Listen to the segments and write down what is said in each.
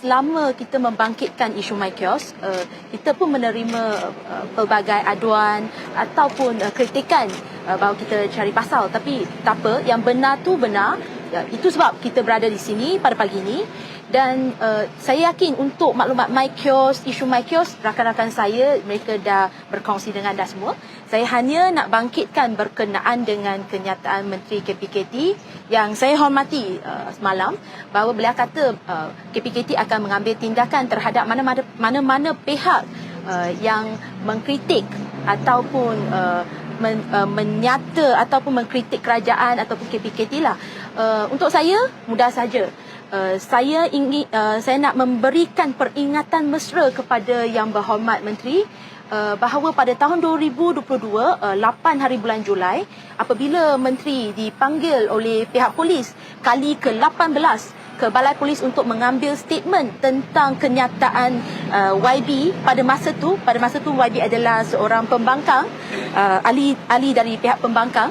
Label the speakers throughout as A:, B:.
A: selama kita membangkitkan isu My Kiosk, uh, kita pun menerima uh, pelbagai aduan ataupun uh, kritikan uh, bahawa kita cari pasal. Tapi tak apa, yang benar tu benar. Ya, itu sebab kita berada di sini pada pagi ini dan uh, saya yakin untuk maklumat My Kiosk, isu My Kiosk, rakan-rakan saya mereka dah berkongsi dengan dah semua. Saya hanya nak bangkitkan berkenaan dengan kenyataan Menteri KPKT yang saya hormati uh, semalam bahawa beliau kata uh, KPKT akan mengambil tindakan terhadap mana-mana mana-mana pihak uh, yang mengkritik ataupun uh, men, uh, menyata ataupun mengkritik kerajaan ataupun KPKT lah. Uh, untuk saya mudah saja. Uh, saya ingin uh, saya nak memberikan peringatan mesra kepada yang berhormat menteri uh, bahawa pada tahun 2022 uh, 8 hari bulan Julai apabila menteri dipanggil oleh pihak polis kali ke-18 ke balai polis untuk mengambil statement tentang kenyataan uh, YB pada masa tu pada masa tu YB adalah seorang pembangkang uh, ahli ahli dari pihak pembangkang.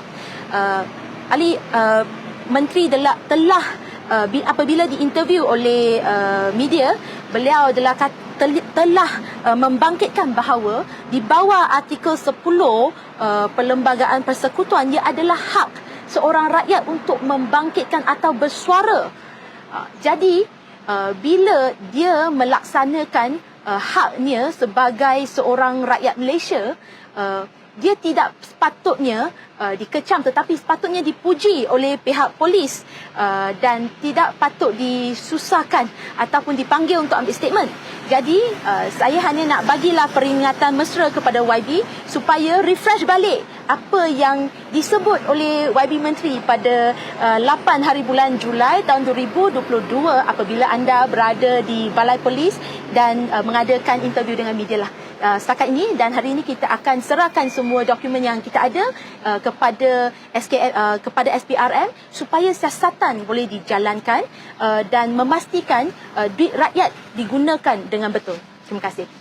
A: Uh, ahli uh, menteri telah telah uh, apabila diinterview oleh uh, media beliau adalah kat, tel, telah uh, membangkitkan bahawa di bawah artikel 10 uh, perlembagaan persekutuan ia adalah hak seorang rakyat untuk membangkitkan atau bersuara jadi uh, bila dia melaksanakan uh, haknya sebagai seorang rakyat Malaysia uh, dia tidak sepatutnya uh, dikecam tetapi sepatutnya dipuji oleh pihak polis uh, dan tidak patut disusahkan ataupun dipanggil untuk ambil statement. Jadi uh, saya hanya nak bagilah peringatan mesra kepada YB supaya refresh balik apa yang disebut oleh YB Menteri pada uh, 8 hari bulan Julai tahun 2022 apabila anda berada di Balai Polis dan uh, mengadakan interview dengan media lah. Uh, setakat ini dan hari ini kita akan serahkan semua dokumen yang kita ada uh, kepada SKF uh, kepada SPRM supaya siasatan boleh dijalankan uh, dan memastikan uh, duit rakyat digunakan dengan betul. Terima kasih.